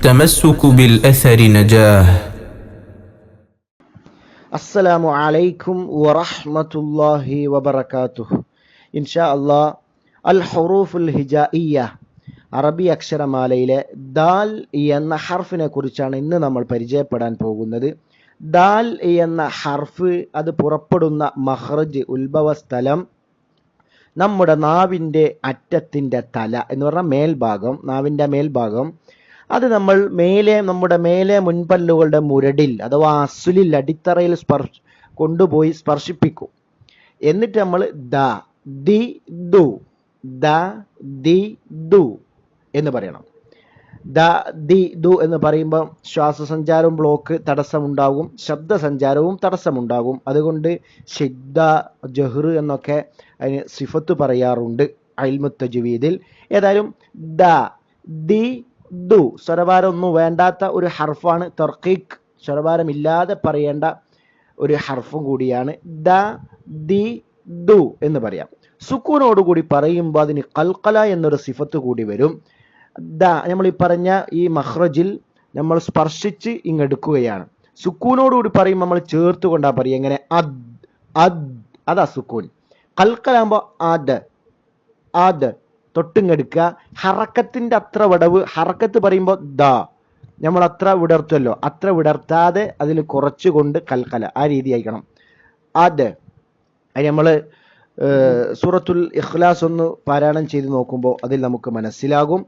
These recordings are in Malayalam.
التمسك بالأثر نجاه അസ്സലാമു അലൈക്കും വറഹ്മത്തുള്ളാഹി വബറകാതുഹു ഇൻഷാ അള്ളാ അൽ ഹുറൂഫുൽ ഹിജായിയ അറബി അക്ഷരമാലയിലെ ദാൽ എന്ന ഹർഫിനെ കുറിച്ചാണ് ഇന്ന് നമ്മൾ പരിചയപ്പെടാൻ പോകുന്നത് ദാൽ എന്ന ഹർഫ് അത് പുറപ്പെടുന്ന മഹ്റജ് ഉത്ഭവ സ്ഥലം നമ്മുടെ നാവിൻ്റെ അറ്റത്തിൻ്റെ തല എന്ന് പറഞ്ഞാൽ മേൽഭാഗം നാവിൻ്റെ മേൽഭാഗം അത് നമ്മൾ മേലെ നമ്മുടെ മേലെ മുൻപല്ലുകളുടെ മുരടിൽ അഥവാ അസുലിൽ അടിത്തറയിൽ സ്പർശ കൊണ്ടുപോയി സ്പർശിപ്പിക്കും. എന്നിട്ട് നമ്മൾ ദ ദി ദു ദ ദി ദു എന്ന് പറയണം. ദ ദി ദു എന്ന് പറയുമ്പോൾ ശ്വാസസഞ്ചാരവും ബ്ലോക്ക് തടസ്സമുണ്ടാകും ശബ്ദസഞ്ചാരവും തടസ്സമുണ്ടാകും. അതുകൊണ്ട് ഷിദ്ദ ജഹ്ർ എന്നൊക്കെ അതിന് സിഫത്ത് പറയാറുണ്ട് അൽമുത്തജുവീദിൽ. ഏതായാലും ദ ദി ദു സ്വരഭാരമൊന്നും വേണ്ടാത്ത ഒരു ഹർഫാണ് തർക്കീഖ് സ്വരഭാരമില്ലാതെ പറയേണ്ട ഒരു ഹർഫും കൂടിയാണ്. ദ ദി ദു എന്ന് പറയാം. സുക്കൂനോടുകൂടി പറയുമ്പോൾ അതിന് കൽക്കല എന്നൊരു സിഫത്ത് കൂടി വരും. ദ നമ്മൾ ഈ പറഞ്ഞ ഈ മഹ്റജിൽ നമ്മൾ സ്പർശിച്ച് ഇങ്ങെടുക്കുകയാണ്. സുക്കൂനോടുകൂടി പറയുമ്പോൾ നമ്മൾ ചേർത്ത് കൊണ്ടാ പറയും എങ്ങനെ അദ് അദ് അതാ സുക്കൂൻ. കൽക്കലാകുമ്പോൾ അദ് അദ് തൊട്ടിങ്ങെടുക്കുക. ഹറക്കത്തിന്റെ അത്ര വിടവ് ഹറക്കത്ത് പറയുമ്പോൾ ദ. നമ്മൾ അത്ര വിടർത്തുമല്ലോ അത്ര വിടർത്താതെ അതിൽ കുറച്ചുകൊണ്ട് കൽക്കല. ആ രീതി ആയിക്കണം അത് അത് നമ്മൾ സൂറത്തുൽ ഇഖ്ലാസ് ഒന്ന് പാരായണം ചെയ്ത് നോക്കുമ്പോൾ അതിൽ നമുക്ക് മനസ്സിലാകും.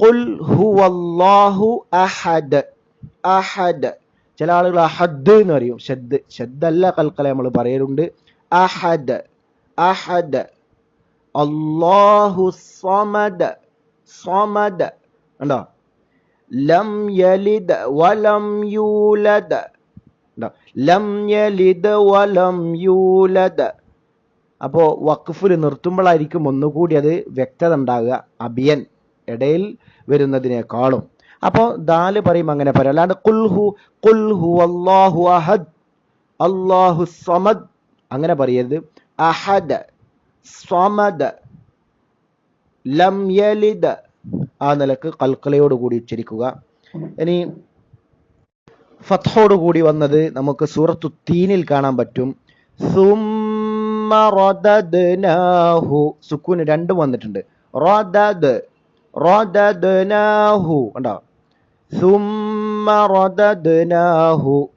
ഖുൽ ഹുവല്ലാഹു അഹദ്. അഹദ്. ചില ആളുകൾ അഹദ് എന്ന് പറയും. ഷദ് ഷദ്ദല്ല കൽക്കല നമ്മൾ പറയലുണ്ട്. അഹദ്. അഹദ്. അല്ലാഹു സമദ് സമദ്. ഉണ്ടോ ലം യലിദ് വലം യൂലദ്. ഉണ്ടോ ലം യലിദ് വലം യൂലദ്. അപ്പോൾ വഖഫിൽ നിർത്തുമ്പോഴായിരിക്കും ഒന്നുകൂടി അത് വ്യക്തത ഉണ്ടാകുക. അബിയൻ ഇടയിൽ വരുന്നതിനേക്കാളും. അപ്പോൾ ദാൽ പറയും അങ്ങനെ പറയാം. അല്ലാണ്ട് കുൽഹു കുൽഹു അള്ളാഹു അഹദ് അള്ളാഹു സമദ്. അങ്ങനെ പറയരുത്. അഹദ്. സ്വമദ് ലം യലിദ് ആ നിലയ്ക്ക് കൽക്കലയോട് കൂടി ഉച്ചരിക്കുക. ഇനി ഫത്തോട് കൂടി വന്നത് നമുക്ക് സൂറത്തു തീനിൽ കാണാൻ പറ്റും. സുക്കൂന് രണ്ടും വന്നിട്ടുണ്ട്. റദദ് റദദ്നാഹു. ഉണ്ടോ സുമ്മ റദദ്നാഹു.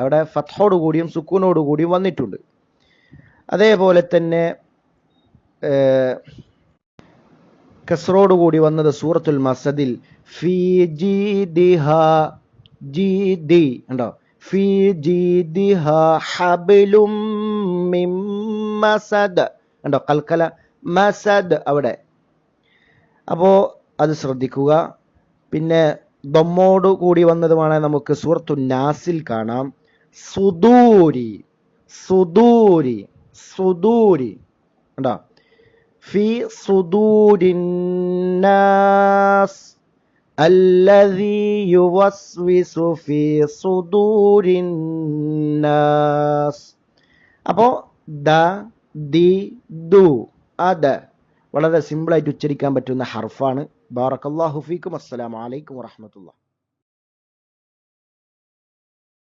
അവിടെ ഫത്തോട് കൂടിയും സുക്കൂനോട് കൂടിയും വന്നിട്ടുണ്ട്. അതേപോലെ തന്നെ കസറോട് കൂടി വന്നത് സൂറത്തുൽ മസദിൽ ഫി ജീദിഹ ജീദി ഉണ്ടോ ഫി ജീദിഹ ഹബിലും മിം മസദ് ഉണ്ടോ കൽക്കല മസദ് അവിടെ. അപ്പോൾ അത് ശ്രദ്ധിക്കുക. പിന്നെ ദമ്മോട് കൂടി വന്നതുമാണ് നമുക്ക് സൂറത്തു നാസിൽ കാണാം. സുദൂരി സുദൂരി സുദൂരി ഉണ്ടോ ഫി സുദൂരിന്നാസ് الذي يوسوس في صدور الناس അപ്പോൾ ദ ദി ദു അത് വളരെ സിമ്പിളായിട്ട് ഉച്ചരിക്കാൻ പറ്റുന്ന ഹർഫാണ് ബാറക്കല്ലാഹു ഫീക്കും അസ്സലാമു അലൈക്കും വറഹ്മത്തുള്ളാഹി